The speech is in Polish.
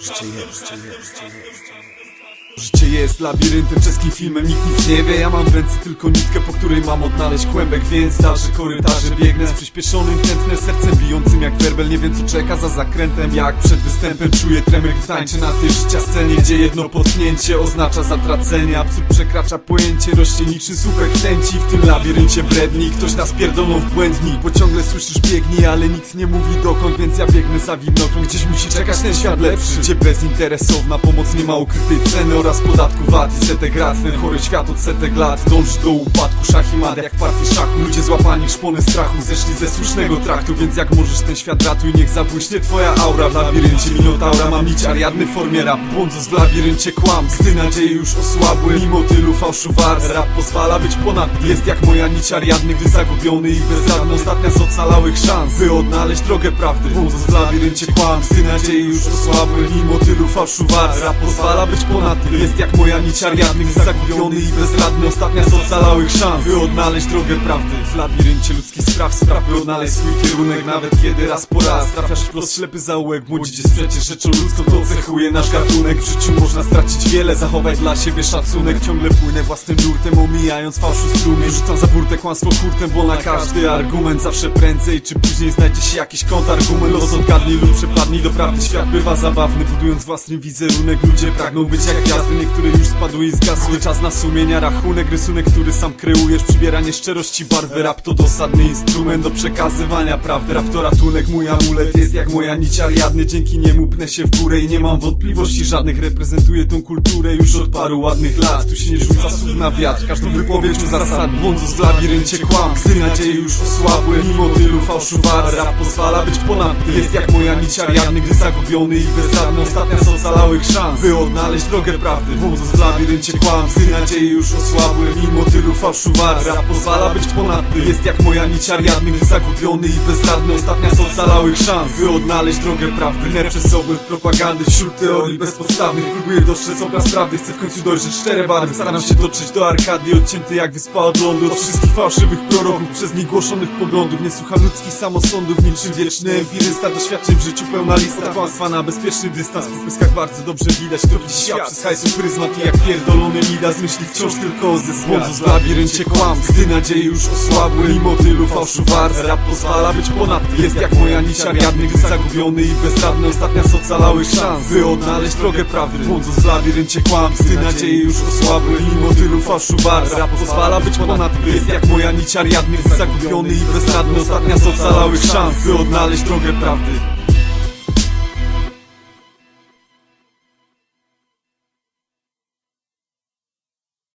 Życie jest, życie jest, życie jest. Labiryntem, czeskim filmem, nikt nic nie wie. Ja mam w ręce tylko nitkę, po której mam odnaleźć kłębek Więc dalsze korytarze biegnę z przyspieszonym tętnem Sercem bijącym jak werbel, nie wiem co czeka za zakrętem. Jak przed występem czuję tremę, gdy tańczę na tej życia scenie Gdzie jedno potknięcie oznacza zatracenie. Absurd przekracza pojęcie, rośnie niczym chęci. W tym labiryncie bredni, ktoś nas pierdolą w błędni. Bo ciągle słyszysz biegnij, ale nikt nie mówi dokąd Więc ja biegnę za widnokrąg, gdzieś musi czekać ten świat lepszy Gdzie bezinteresowna pomoc nie ma ukrytej ceny Oraz podatku VAT i setek rat Ten chory świat od setek lat. Dąży do upadku Szach i mat jak w partii szachu. Ludzie złapani w strachu Zeszli ze słusznego traktu. Więc jak możesz ten świat ratuj Niech zabłyśnie twoja aura. W labiryncie minotaura mam nić Ariadny w formie rap Błądząc w labiryncie kłam Gdy nadzieje już osłabły. Mimo tylu fałszu warstw Rap pozwala być ponad. Jest jak moja nić Ariadny Gdy zagubiony i bezradny Ostatnia z ocalałych szans By odnaleźć drogę prawdy. Błądząc w labiryncie kłam Gdy nadzieje już osłabły. Mimo tylu fałszu warstw Rap pozwala być ponad Jest jak moja nić Ariadny Gdy zagubiony i bezradny. Ostatnia z ocalałych szans By odnaleźć drogę prawdy. W labiryncie ludzkich spraw Spraw by odnaleźć swój kierunek Nawet kiedy raz po raz Trafiasz wprost ślepy zaułek. Młodzież jest przecież rzeczą ludzką To cechuje nasz gatunek. W życiu można stracić wiele Zachować dla siebie szacunek. Ciągle płynę własnym nurtem Omijając fałszu strumień Rzucam za burtę kłamstwo hurtem Bo na każdy argument Zawsze prędzej czy później znajdzie się jakiś kontrargument Los odgadnij lub przepadnij do prawdy Świat bywa zabawny Budując własny wizerunek. Ludzie pragną być jak gwiazdy Niektóre już spadły i zgasły. Czas na sumienia rachunek Rysunek, który sam kreujesz. Przybieranie szczerości barwy Rap to dosadny instrument do przekazywania prawdy. Rap to ratunek Mój amulet jest jak moja nić Ariadny Dzięki niemu pnę się w górę I nie mam wątpliwości żadnych. Reprezentuję tą kulturę już od paru ładnych lat. Tu się nie rzuca słów na wiatr Każdą wypowiedź uzasadni Błądząc w labiryncie kłam Gdy nadzieje już osłabły. Mimo tylu fałszu warstw Rap pozwala być ponad. Jest jak moja nić Ariadny Gdy zagubiony i bezradny. Ostatnia z ocalałych szans By odnaleźć drogę prawdy Błądząc w labiryncie kłam Gdy nadzieje już osłabły. Mimo tylu fałszu warstw Rap pozwala być ponad Jest jak moja nić Ariadny Gdy zagubiony i bezradny. Ostatnia z ocalałych szans By odnaleźć drogę prawdy. Nerw przez obłęd propagandy Wśród teorii bezpodstawnych Próbuję dostrzec obraz prawdy. Chcę w końcu dojrzeć cztery barwy. Staram się dotrzeć do Arkadii Odcięty jak wyspa od lądu Od wszystkich fałszywych proroków Przez nich głoszonych poglądów. Nie słucham ludzkich samosądów Niczym wieczny empirysta Doświadczeń w życiu pełna lista. Kłamstwa na bezpieczny dystans. W pyskach bardzo dobrze widać widzi świat. Przez hajsu pryzmat I jak pierdolony Midas Myśli wciąż tylko o zyskach w labiryncie kłam Gdy nadzieje już osłabły. Mimo tylu fałszu warstw Rap pozwala być ponad. Jest jak moja nić Ariadny Gdy zagubiony i bezradny. Ostatnia z ocalałych szans By odnaleźć drogę prawdy. Błądząc w labiryncie kłam Gdy nadzieje już osłabły. Mimo tylu fałszu warstw Rap pozwala być ponad. Jest jak moja nić Ariadny Gdy zagubiony i bezradny. Ostatnia z ocalałych szans By odnaleźć drogę prawdy